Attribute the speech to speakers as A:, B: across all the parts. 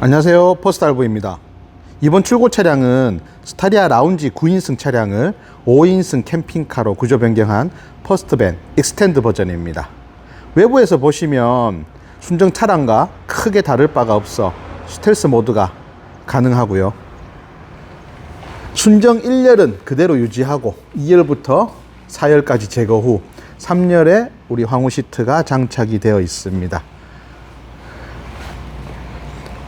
A: 안녕하세요. 포스달부입니다. 이번 출고 차량은 스타리아 라운지 9인승 차량을 5인승 캠핑카로 구조 변경한 퍼스트밴 익스텐드 버전입니다. 외부에서 보시면 순정 차량과 크게 다를 바가 없어 스텔스 모드가 가능하고요. 순정 1열은 그대로 유지하고 2열부터 4열까지 제거 후 3열에 우리 황후 시트가 장착이 되어 있습니다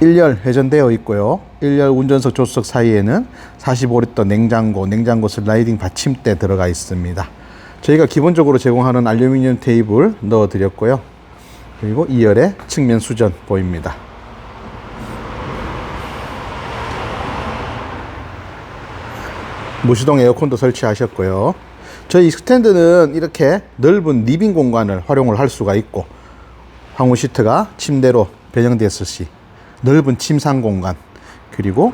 A: 1열 회전되어 있고요. 1열 운전석 조수석 사이에는 45리터 냉장고, 냉장고 슬라이딩 받침대 들어가 있습니다. 저희가 기본적으로 제공하는 알루미늄 테이블 넣어 드렸고요. 그리고 2열에 측면 수전 보입니다. 무시동 에어컨도 설치하셨고요. 저희 스탠드는 이렇게 넓은 리빙 공간을 활용을 할 수가 있고 황후 시트가 침대로 변형됐을 시 넓은 침상 공간 그리고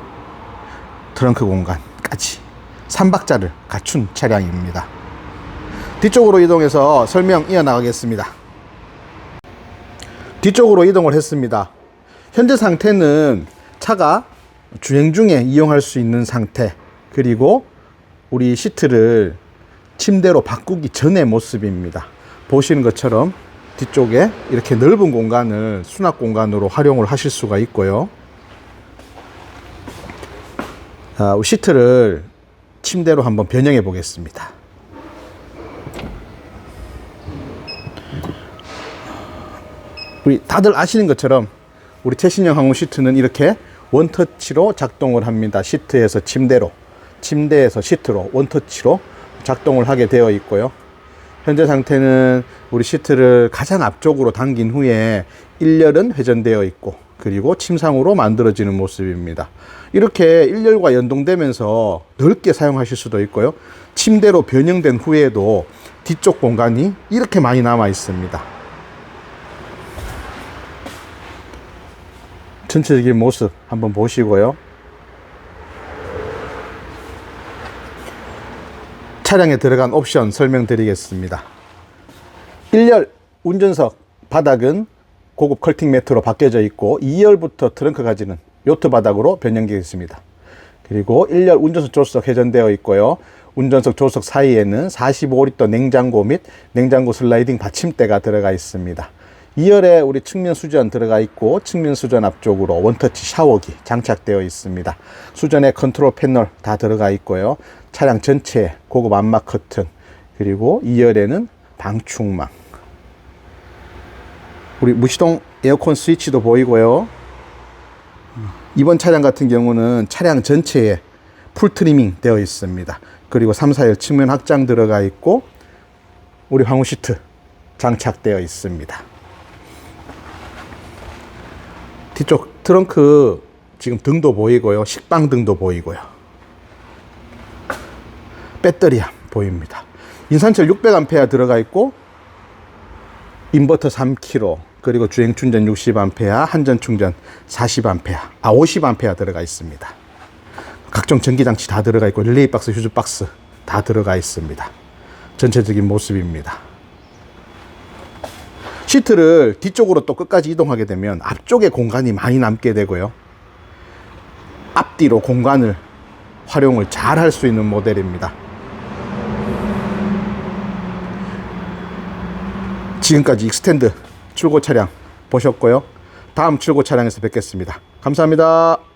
A: 트렁크 공간까지 3박자를 갖춘 차량입니다. 뒤쪽으로 이동해서 설명 이어나가겠습니다. 뒤쪽으로 이동을 했습니다. 현재 상태는 차가 주행 중에 이용할 수 있는 상태 그리고 우리 시트를 침대로 바꾸기 전의 모습입니다. 보시는 것처럼 뒤쪽에 이렇게 넓은 공간을 수납 공간으로 활용을 하실 수가 있고요. 자, 시트를 침대로 한번 변형해 보겠습니다. 우리 다들 아시는 것처럼 우리 최신형 항공 시트는 이렇게 원터치로 작동을 합니다. 시트에서 침대로, 침대에서 시트로 원터치로 작동을 하게 되어 있고요. 현재 상태는 우리 시트를 가장 앞쪽으로 당긴 후에 1열은 회전되어 있고 그리고 침상으로 만들어지는 모습입니다. 이렇게 1열과 연동되면서 넓게 사용하실 수도 있고요. 침대로 변형된 후에도 뒤쪽 공간이 이렇게 많이 남아 있습니다. 전체적인 모습 한번 보시고요. 차량에 들어간 옵션 설명드리겠습니다. 1열 운전석 바닥은 고급 컬팅 매트로 바뀌어져 있고 2열부터 트렁크까지는 요트 바닥으로 변형되어 있습니다. 그리고 1열 운전석 조수석 회전되어 있고요. 운전석 조수석 사이에는 45리터 냉장고 및 냉장고 슬라이딩 받침대가 들어가 있습니다. 2열에 우리 측면 수전 들어가 있고 측면 수전 앞쪽으로 원터치 샤워기 장착되어 있습니다. 수전에 컨트롤 패널 다 들어가 있고요. 차량 전체에 고급 안막 커튼 그리고 2열에는 방충망 우리 무시동 에어컨 스위치도 보이고요. 이번 차량 같은 경우는 차량 전체에 풀 트리밍 되어 있습니다. 그리고 3, 4열 측면 확장 들어가 있고 우리 황후 시트 장착되어 있습니다. 뒤쪽 트렁크 지금 등도 보이고요. 식빵 등도 보이고요. 배터리 보입니다. 인산철 600A 들어가 있고 인버터 3kg 그리고 주행 충전 60A 한전 충전 40A 아 50A 들어가 있습니다. 각종 전기 장치 다 들어가 있고 릴레이 박스 휴즈 박스 다 들어가 있습니다. 전체적인 모습입니다. 시트를 뒤쪽으로 또 끝까지 이동하게 되면 앞쪽에 공간이 많이 남게 되고요. 앞뒤로 공간을 활용을 잘 할 수 있는 모델입니다. 지금까지 익스텐드 출고 차량 보셨고요. 다음 출고 차량에서 뵙겠습니다. 감사합니다.